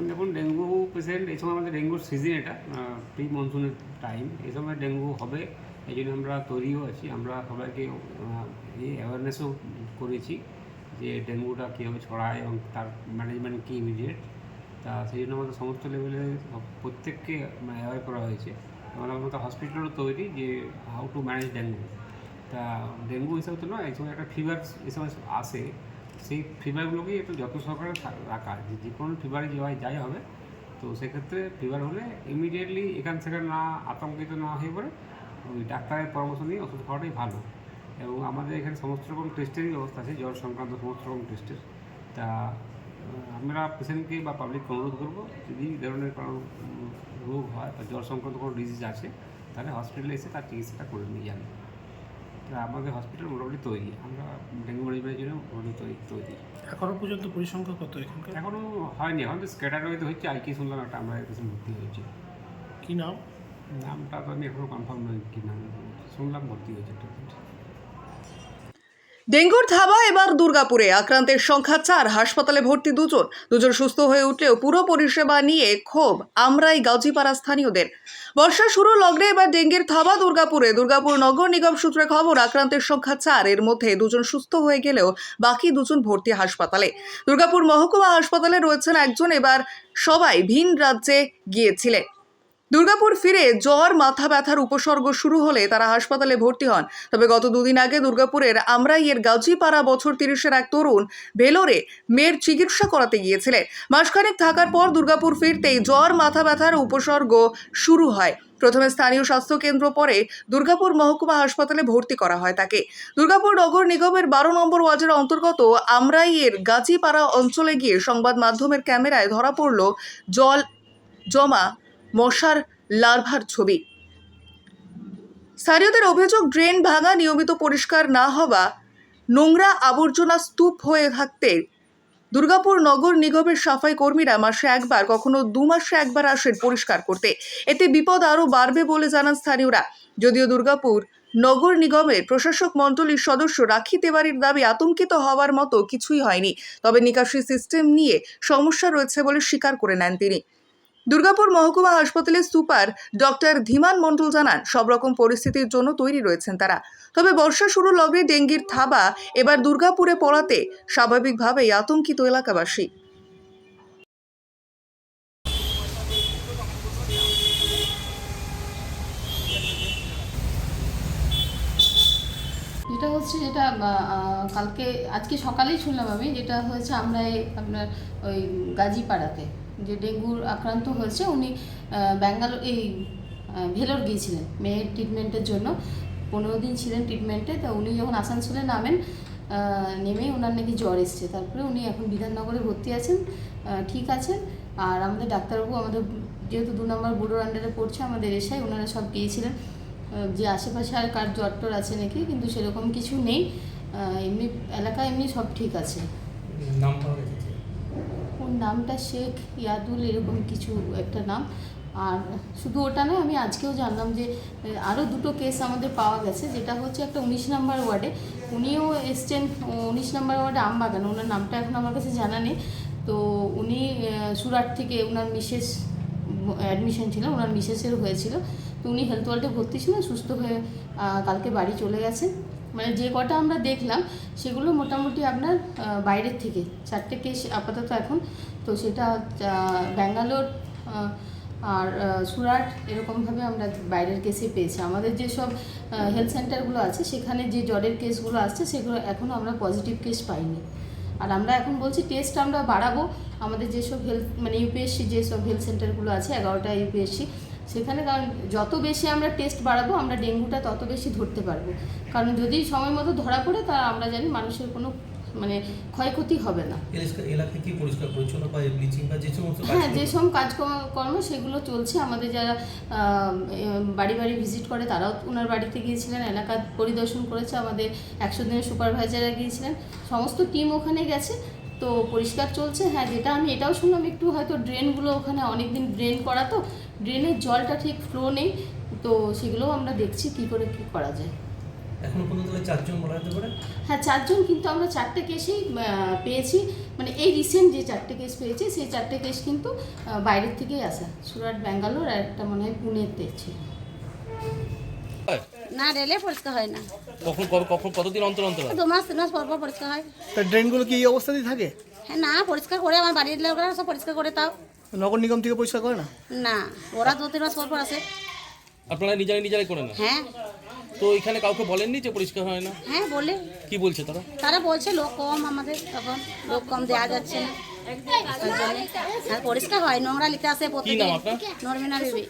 এখন দেখুন dengue patient এই সময় আমাদের ডেঙ্গুর সিজন এটা প্রি মনসুনের টাইম এই সময় ডেঙ্গু হবে, এই জন্য আমরা তৈরিও আছি, আমরা সবাইকে অ্যাওয়ারনেসও করেছি যে ডেঙ্গুটা কীভাবে ছড়ায় এবং তার ম্যানেজমেন্ট কী ইমিডিয়েট তা সেই জন্য আমাদের সমস্ত লেভেলে প্রত্যেককে অ্যাওয়ার করা হয়েছে। আমাদের হসপিটালও তৈরি যে হাউ টু ম্যানেজ ডেঙ্গু। তা ডেঙ্গু হিসাবে তো নয়, এই সময় একটা ফিভার এই সময় আসে। সেই ফিভারগুলোকেই একটু যত্ন সহকারে রাখা। যে যে কোনো ফিভারে যাওয়াই যাই হবে। তো সেক্ষেত্রে ফিভার হলে ইমিডিয়েটলি এখান থেকে না, আতঙ্কিত না হয়ে পড়ে ওই ডাক্তারের পরামর্শ নিয়ে ওষুধ খাওয়াটাই ভালো। এবং আমাদের এখানে সমস্ত রকম টেস্টেরই ব্যবস্থা আছে, জ্বর সংক্রান্ত সমস্ত রকম টেস্টের তা আমরা পেশেন্টকে বা পাবলিককে অনুরোধ করব, যদি এই ধরনের কোনো রোগ হয় বা জ্বর সংক্রান্ত কোনো ডিজিজ আছে, তাহলে হসপিটালে এসে তার চিকিৎসাটা করে নিয়ে তা আমাদের হসপিটাল মোটামুটি তৈরি। আমরা ডেঙ্গু ম্যানেজমেন্টের জন্য মোটামুটি তৈরি তৈরি। এখনও পর্যন্ত পরিসংখ্যা কত এখানকার? এখনও হয়নি এখন তো স্ক্যাটার হয়তো হচ্ছে আর কি শুনলাম একটা আমরা কাছে ভর্তি হয়েছে। কী নাম? নামটা তো আমি এখনও কনফার্ম নয় কী নাম। শুনলাম ভর্তি হয়েছে একটা। ডেঙ্গুর থাবা এবার দুর্গাপুরে। আক্রান্তের সংখ্যা চার, হাসপাতালে ভর্তি দুজন। দুজন সুস্থ হয়ে উঠলেও পুরো পরিষেবা নিয়ে ক্ষোভ, আমরাই গাজীপাড়া স্থানীয়দের। বর্ষা শুরু লগ্নে এবার ডেঙ্গির থাবা দুর্গাপুরে। দুর্গাপুর নগর নিগম সূত্রে খবর, আক্রান্তের সংখ্যা চার। এর মধ্যে দুজন সুস্থ হয়ে গেলেও বাকি দুজন ভর্তি হাসপাতালে। দুর্গাপুর মহকুমা হাসপাতালে রয়েছেন একজন। এবার সবাই ভিন রাজ্যে গিয়েছিলেন। দুর্গাপুর ফিরে জ্বর, মাথা ব্যথার উপসর্গ শুরু হলে তারা হাসপাতালে ভর্তি হন। তবে গত দুদিন আগে দুর্গাপুরের আমরাইয়ের গাজীপাড়া বছর তিরিশের এক তরুণ ভেলোরে মেয়ের চিকিৎসা করাতে গিয়েছিলেন। মাসখানেক থাকার পর দুর্গাপুর ফিরতেই জ্বর, মাথা ব্যথার উপসর্গ শুরু হয়। প্রথমে স্থানীয় স্বাস্থ্য কেন্দ্র পরে দুর্গাপুর মহকুমা হাসপাতালে ভর্তি করা হয় তাকে। দুর্গাপুর নগর নিগমের বারো নম্বর ওয়ার্ডের অন্তর্গত আমরাইয়ের গাজীপাড়া অঞ্চলে গিয়ে সংবাদ মাধ্যমের ক্যামেরায় ধরা পড়ল, জল জমা মশার লার্ভার ছবি। স্থানীয়দের অভিযোগ, ড্রেন ভাঙা, নিয়মিত পরিষ্কার না হওয়া, নোংরা আবর্জনা স্তূপ হয়ে থাকতে দুর্গাপুর নগর নিগমের সাফাই কর্মীরা মাসে একবার, কখনো দু মাসে একবার আসেন পরিষ্কার করতে। এতে বিপদ আরও বাড়বে বলে জানান স্থানীয়রা। যদিও দুর্গাপুর নগর নিগমের প্রশাসক মণ্ডলীর সদস্য রাখি তেওয়ারির দাবি আতঙ্কিত হওয়ার মতো কিছুই হয়নি। তবে নিকাশি সিস্টেম নিয়ে সমস্যা রয়েছে বলে স্বীকার করে নেন তিনি। দুর্গাপুর মহকুমা হাসপাতালের সুপার ডক্টর ধীমান মণ্ডল জানান, সব রকম পরিস্থিতির জন্য তৈরি রয়েছেন তারা। তবে বর্ষা শুরু লগ্নে ডেঙ্গির থাবা এবার দুর্গাপুরে পড়াতে স্বাভাবিকভাবেই আতঙ্কিত এলাকাবাসী। যেটা হচ্ছে যেটা কালকে, আজকে সকালেই শুনলাম আমি, যেটা হয়েছে আমরা আপনার ওই গাজীপাড়াতে। যে ডেঙ্গুর আক্রান্ত হয়েছে, উনি ব্যাঙ্গালোর এই ভেলোর গিয়েছিলেন। মেয়ের ট্রিটমেন্টের জন্য। পনেরো দিন ছিলেন ট্রিটমেন্টে তা উনি যখন আসানসোলে নামেন নেমে ওনার নাকি জ্বর এসছে। তারপরে উনি এখন বিধাননগরে ভর্তি আছেন ঠিক আছেন। আর আমাদের ডাক্তারবাবু আমাদের যেহেতু দু নম্বর বুড়োর আন্ডারে পড়ছে, আমাদের এসে ওনারা সব গিয়েছিলেন। যে আশেপাশে আর কার জ্বর টর আছে নাকি, কিন্তু সেরকম কিছু নেই। এমনি, এলাকা এমনি সব ঠিক আছে। নামটা শেখ ইয়াদুল এরকম কিছু একটা নাম। আর শুধু ওটা নয়, আমি আজকেও জানলাম যে আরও দুটো কেস আমাদের পাওয়া গেছে, যেটা হচ্ছে একটা উনিশ নম্বর ওয়ার্ডে। উনিও এসছেন, উনিশ নম্বর ওয়ার্ডে আমবাগান, ওনার নামটা এখন আমার কাছে জানা নেই। তো উনি সুরাট থেকে ওনার মিসেস অ্যাডমিশন ছিল ওনার মিসেসের হয়েছিল। তো উনি হেলথ ওয়ার্ল্ডে ভর্তি ছিলেন সুস্থ হয়ে কালকে বাড়ি চলে গেছেন। মানে যে কটা আমরা দেখলাম, সেগুলো মোটামুটি আপনার বাইরের থেকে। চারটে কেস আপাতত এখন। তো সেটা ব্যাঙ্গালোর আর সুরাট এরকমভাবে আমরা বাইরের কেসে পেয়েছি। আমাদের যেসব হেলথ সেন্টারগুলো আছে, সেখানে যে জ্বরের কেসগুলো আসছে, সেগুলো এখনও আমরা পজিটিভ কেস পাইনি। আর আমরা এখন বলছি টেস্ট আমরা বাড়াবো। আমাদের যেসব হেলথ মানে ইউপিএসসি যেসব হেলথ সেন্টারগুলো আছে, এগারোটা ইউপিএসসি সেখানে কারণ যত বেশি আমরা টেস্ট বাড়াবো, আমরা ডেঙ্গুটা তত বেশি ধরতে পারব। কারণ যদি সময় মতো ধরা পড়ে, তা আমরা জানি মানুষের কোনো মানে ক্ষয়ক্ষতি হবে না। এলাকা এলাকা কি পরিষ্কার পরিচ্ছন্ন বা ব্লিচিং বা যে সমস্ত কাজ হ্যাঁ যেসব কাজকর্ম সেগুলো চলছে। আমাদের যারা বাড়ি বাড়ি ভিজিট করে তারাও ওনার বাড়িতে গিয়েছিলেন এলাকা পরিদর্শন করেছে আমাদের একশো দিনের সুপারভাইজাররা গিয়েছিলেন। সমস্ত টিম ওখানে গেছে তো পরিষ্কার চলছে। হ্যাঁ যেটা আমি এটাও শুনলাম একটু হয়তো ড্রেনগুলো ওখানে অনেক দিন ড্রেন করা তো ড্রেনের জলটা ঠিক ফ্লো নেই তো সেগুলোও আমরা দেখছি কী করে কী করা যায়। এখনও পর্যন্ত তাহলে চারজন বলা যেতে পারে? হ্যাঁ চারজন কিন্তু আমরা চারটে কেসেই পেয়েছি। মানে এই রিসেন্ট যে চারটে কেস পেয়েছি সেই চারটে কেস কিন্তু বাইরের থেকেই আসা। সুরাট ব্যাঙ্গালোর আর একটা মনে হয় পুনেতে ছিল। না রেলে পরিষ্কার হয় না। কখন কখন কতদিন অন্তর অন্তর? দু মাস তিন মাস পর পর পরিষ্কার হয়। তা ড্রেনগুলো কি এই অবস্থাতেই থাকে? হ্যাঁ না পরিষ্কার করে আমার বাড়ির লোকরা সব পরিষ্কার করে তাও। নগর নিগম থেকে পরিষ্কার করে না? না ওরা দু তিন মাস পর পর আসে। আপনারা নিজেরাই নিজেরাই করে না? হ্যাঁ। তো এখানে কাউকে বলেননি যে পরিষ্কার হয় না? হ্যাঁ বলে। কি বলছে তারা? তারা বলছে লোক কম আমাদের তখন লোক কম দেওয়া যাচ্ছে না। আর পরিষ্কার হয় নোংরা নিতে আসে নর্মিনা বিবি